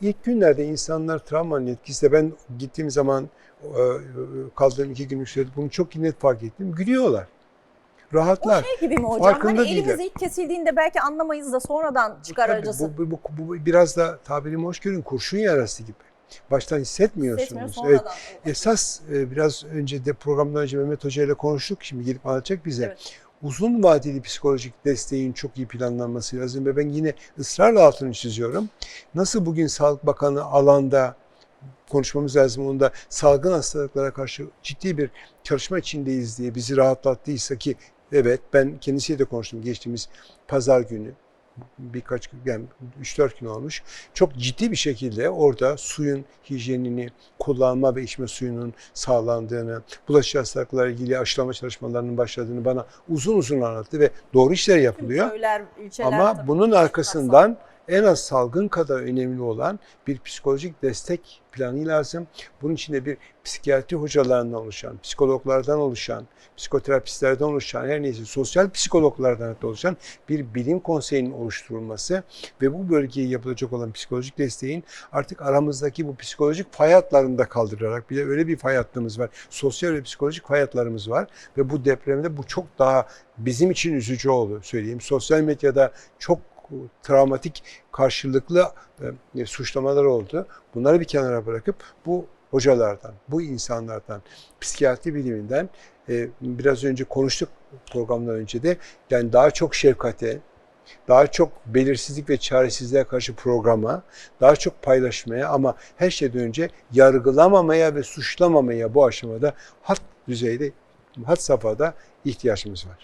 İlk günlerde insanlar travmanın etkisiyle ben gittiğim zaman e, kaldığım iki günlük sürede bunu çok net fark ettim. Gülüyorlar. Rahatlar. Şey gibi mi hocam? Farkında hani elimiz değiller. ilk kesildiğinde belki anlamayız da sonradan çıkar Tabii acısı. Bu, bu, bu, bu biraz da tabirimi hoş görün kurşun yarası gibi. Baştan hissetmiyorsunuz. Hissetmiyor, Evet. sonradan. Evet. Esas e, biraz önce de programdan önce Mehmet Hoca ile konuştuk. Şimdi gelip anlatacak bize. Evet. Uzun vadeli psikolojik desteğin çok iyi planlanması lazım ve ben yine ısrarla altını çiziyorum. Nasıl bugün Sağlık Bakanı alanda konuşmamız lazım. Onda salgın hastalıklara karşı ciddi bir çalışma içindeyiz diye bizi rahatlattıysa ki evet ben kendisiyle de konuştum geçtiğimiz pazar günü birkaç gün yani 3-4 gün olmuş. Çok ciddi bir şekilde orada suyun hijyenini kullanma ve içme suyunun sağlandığını, bulaşıcı hastalıklarla ilgili aşılama çalışmalarının başladığını bana uzun uzun anlattı ve doğru işler yapılıyor. Köyler, ilçeler Ama bunun arkasından en az salgın kadar önemli olan bir psikolojik destek planı lazım. Bunun içinde bir psikiyatri hocalarından oluşan, psikologlardan oluşan, psikoterapistlerden oluşan, her neyse sosyal psikologlardan hatta oluşan bir bilim konseyinin oluşturulması ve bu bölgeye yapılacak olan psikolojik desteğin artık aramızdaki bu psikolojik fay hatlarını da kaldırarak bir de öyle bir fay hattımız var. Sosyal ve psikolojik fay hatlarımız var ve bu depremde bu çok daha bizim için üzücü oldu söyleyeyim. Sosyal medyada çok travmatik karşılıklı e, suçlamalar oldu. Bunları bir kenara bırakıp bu hocalardan, bu insanlardan, psikiyatri biliminden e, biraz önce konuştuk programdan önce de yani daha çok şefkate, daha çok belirsizlik ve çaresizliğe karşı programa, daha çok paylaşmaya ama her şeyden önce yargılamamaya ve suçlamamaya bu aşamada hat düzeyde, hat safhada ihtiyaçımız var.